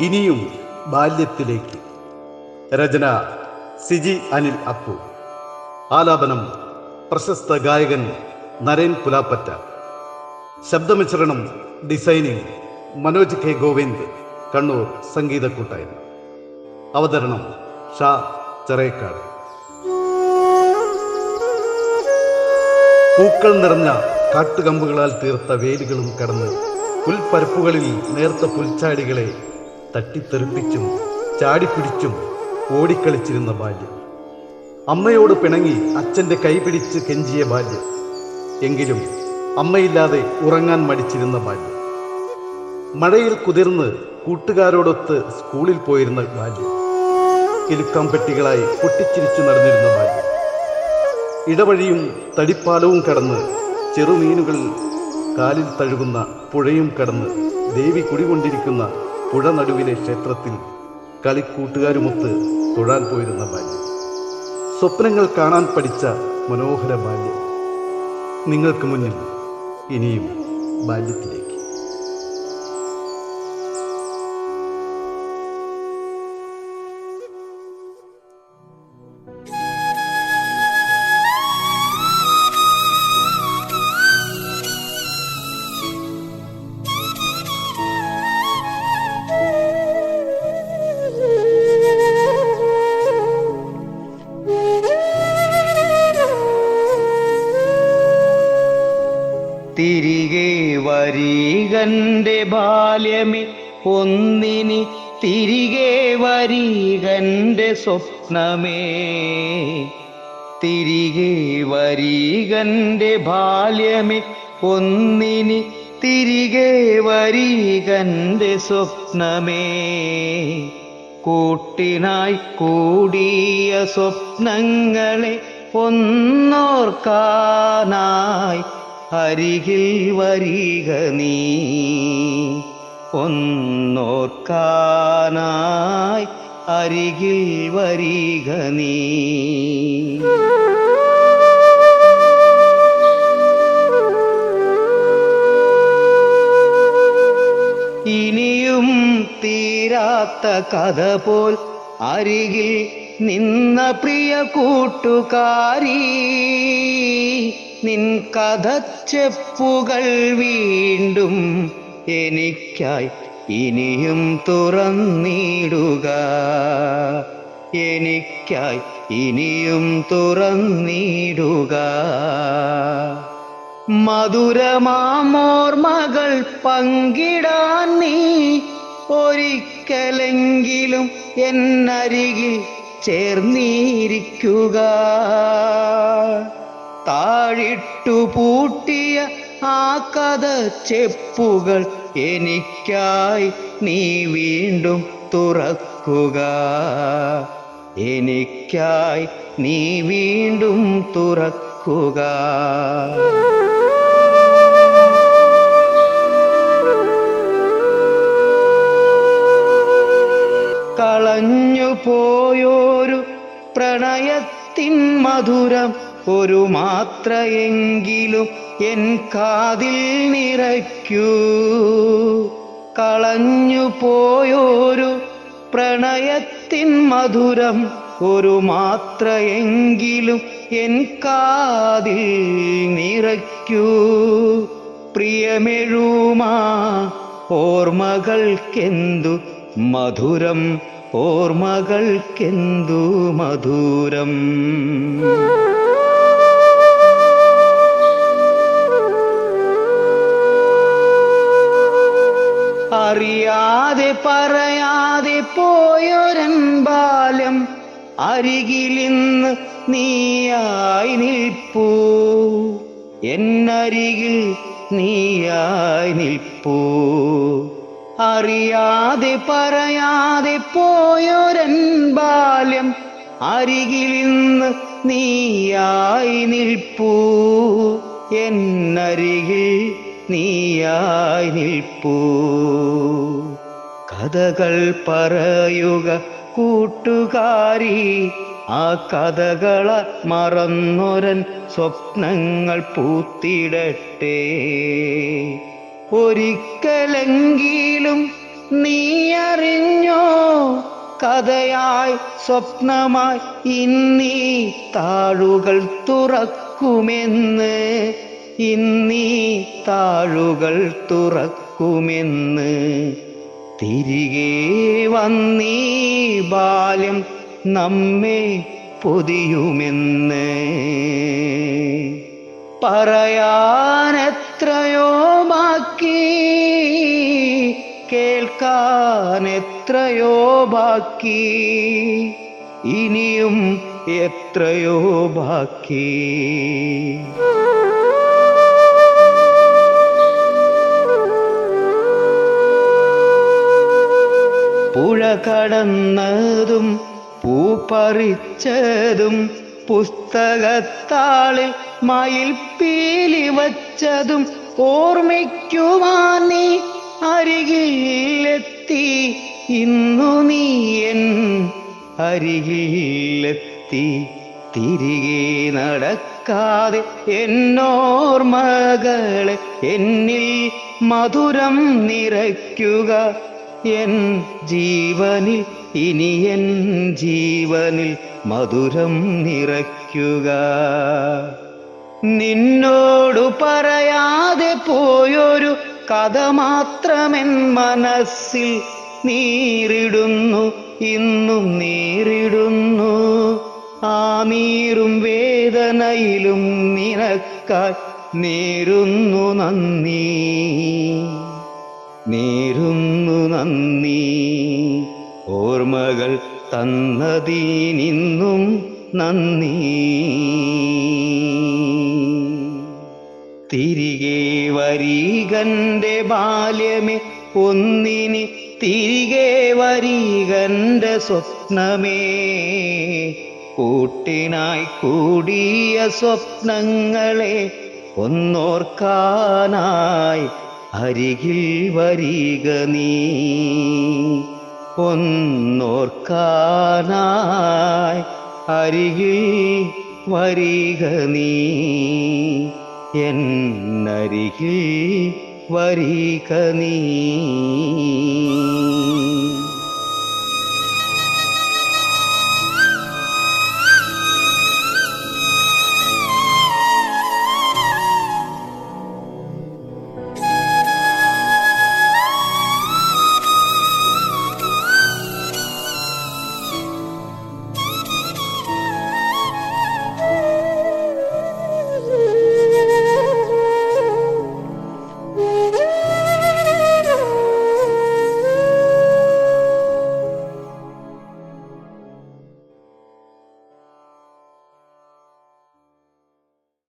ഇനിയും ബാല്യത്തിലേക്ക്. രചന സിജി അനിൽ അപ്പു. ആലാപനം പ്രശസ്ത ഗായകൻ നരേൻ പുലാപ്പറ്റ. ശബ്ദമിശ്രണം ഡിസൈനിങ് മനോജ് കെ ഗോവിന്ദ് കണ്ണൂർ സംഗീത കൂട്ടായ്മ. അവതരണം ഷാ ചെറേക്കാട്. പൂക്കൾ നിറഞ്ഞ കാട്ടുകമ്പുകളാൽ തീർത്ത വേലുകളും കടന്ന് പുൽപ്പരപ്പുകളിൽ നേർത്ത പുൽച്ചാടികളെ തട്ടിത്തെറിപ്പിച്ചും ചാടിപ്പിടിച്ചും ഓടിക്കളിച്ചിരുന്ന ബാല്യം. അമ്മയോട് പിണങ്ങി അച്ഛന്റെ കൈപിടിച്ച് കെഞ്ചിയ ബാല്യം. എങ്കിലും അമ്മയില്ലാതെ ഉറങ്ങാൻ മടിച്ചിരുന്ന ബാല്യം. മഴയിൽ കുതിർന്ന് കൂട്ടുകാരോടൊത്ത് സ്കൂളിൽ പോയിരുന്ന ബാല്യം. കിലുക്കാമ്പെട്ടികളായി പൊട്ടിച്ചിരിച്ചു നടന്നിരുന്ന ബാല്യം. ഇടവഴിയും തടിപ്പാലവും കടന്ന് ചെറുമീനുകൾ കാലിൽ തഴുകുന്ന പുഴയും കടന്ന് ദേവി കുടികൊണ്ടിരിക്കുന്ന പുഴ നടുവിലെ ക്ഷേത്രത്തിൽ കളിക്കൂട്ടുകാരുമൊത്ത് തൊഴാൻ പോയിരുന്ന ബാല്യം. സ്വപ്നങ്ങൾ കാണാൻ പഠിച്ച മനോഹര ബാല്യം. നിങ്ങൾക്ക് മുന്നിൽ ഇനിയും ബാല്യത്തിലേക്ക് തിരികെ വരീകന്റെ ബാല്യമേ ഒന്നിനി തിരികെ വരീകന്റെ സ്വപ്നമേ. തിരികെ വരീകന്റെ ബാല്യമേ ഒന്നിനി തിരികെ വരീകന്റെ സ്വപ്നമേ. കൂട്ടിനായി കൂടിയ സ്വപ്നങ്ങളെ ഒന്നോർക്കാനായി അരികിൽ വരിക നീ. ഒന്നോർക്കാനായി അരികിൽ വരിക നീ. ഇനിയും തീരാത്ത കഥ പോൽ അരികിൽ നിന്ന പ്രിയ കൂട്ടുകാരി. നിൻ കഥ കഥച്ചെപ്പുകൾ വീണ്ടും എനിക്കായി ഇനിയും തുറന്നിടുക. എനിക്കായി ഇനിയും തുറന്നിടുക. മധുരമാമോർമകൾ പങ്കിടാൻ നീ ഒരിക്കലെങ്കിലും എന്നരികിൽ ചേർന്നിരിക്കുക. താഴിട്ടു പൂട്ടിയ ആ കഥ ചെപ്പുകൾ എനിക്കായി നീ വീണ്ടും തുറക്കുക. എനിക്കായി നീ വീണ്ടും തുറക്കുക. കളഞ്ഞു പോയോരു പ്രണയത്തിൻ മധുരം ഒരു മാത്രയെങ്കിലും എൻ കാതിൽ നിറയ്ക്കൂ. കളഞ്ഞു പോയൊരു പ്രണയത്തിൻ മധുരം ഒരു മാത്രയെങ്കിലും എൻ കാതിൽ നിറയ്ക്കൂ. പ്രിയമെഴുമാ ഓർമ്മകൾക്കെന്തു മധുരം? ഓർമ്മകൾക്കെന്തു മധുരം? അറിയാതെ പറയാതെ പോയൊരൻ ബാല്യം അരികിലിന്ന് നീയായി നിൽപ്പൂ. എന്നരികിൽ നീയായി നിൽപ്പൂ. അറിയാതെ പറയാതെ പോയൊരൻ ബാല്യം അരികിലിന്ന് നീയായി നിൽപ്പൂ. എന്നരികിൽ നീയായി നിൽപ്പൂ. കഥകൾ പറയുക കൂട്ടുകാരി ആ കഥകള മറന്നൊരൻ സ്വപ്നങ്ങൾ പൂത്തിടട്ടെ. ഒരിക്കലെങ്കിലും നീ അറിഞ്ഞോ കഥയായി സ്വപ്നമായി ഇന്നീ താഴുകൾ തുറക്കുമെന്ന്? ഇന്നീ താഴുകൾ തുറക്കുമെന്ന്. തിരികെ വന്നീ ബാല്യം നമ്മെ പൊതിയുമെന്ന്. പറയാനെത്രയോ ബാക്കി കേൾക്കാനെത്രയോ ബാക്കി ഇനിയും എത്രയോ ബാക്കി. പുഴ കടന്നതും പൂപ്പറിച്ചതും പുസ്തകത്താളിൽ മയിൽ പീലി വച്ചതും ഓർമ്മിക്കുവാൻ നീ അരികിലെത്തി. ഇന്നു നീ എൻ അരികിലെത്തി. തിരികെ നടക്കാതെ എന്നോർമകളെ എന്നിൽ മധുരം നിറയ്ക്കുക. എൻ ജീവനിൽ ഇനി എൻ ജീവനിൽ മധുരം നിറയ്ക്കുക. നിന്നോടു പറയാതെ പോയൊരു കഥ മാത്രമെൻ മനസ്സിൽ നീരിടുന്നു ഇന്നും നീരിടുന്നു ആ നീറും വേദനയിലും നിനക്കായി നേരുന്നു നന്ദി. നേരുന്നു നന്ദി. ഓർമ്മകൾ തന്നതിനിന്നും നന്ദി. തിരികെ വരീകന്റെ ബാല്യമേ ഒന്നിനി തിരികെ വരീകന്റെ സ്വപ്നമേ. കൂട്ടിനായി കൂടിയ സ്വപ്നങ്ങളെ ഒന്നോർക്കാനായി അരികിൽ വരിക നീ. ഒന്നോർക്കാനായി അരികിൽ വരിക നീ. എന്നരികിൽ വരിക നീ.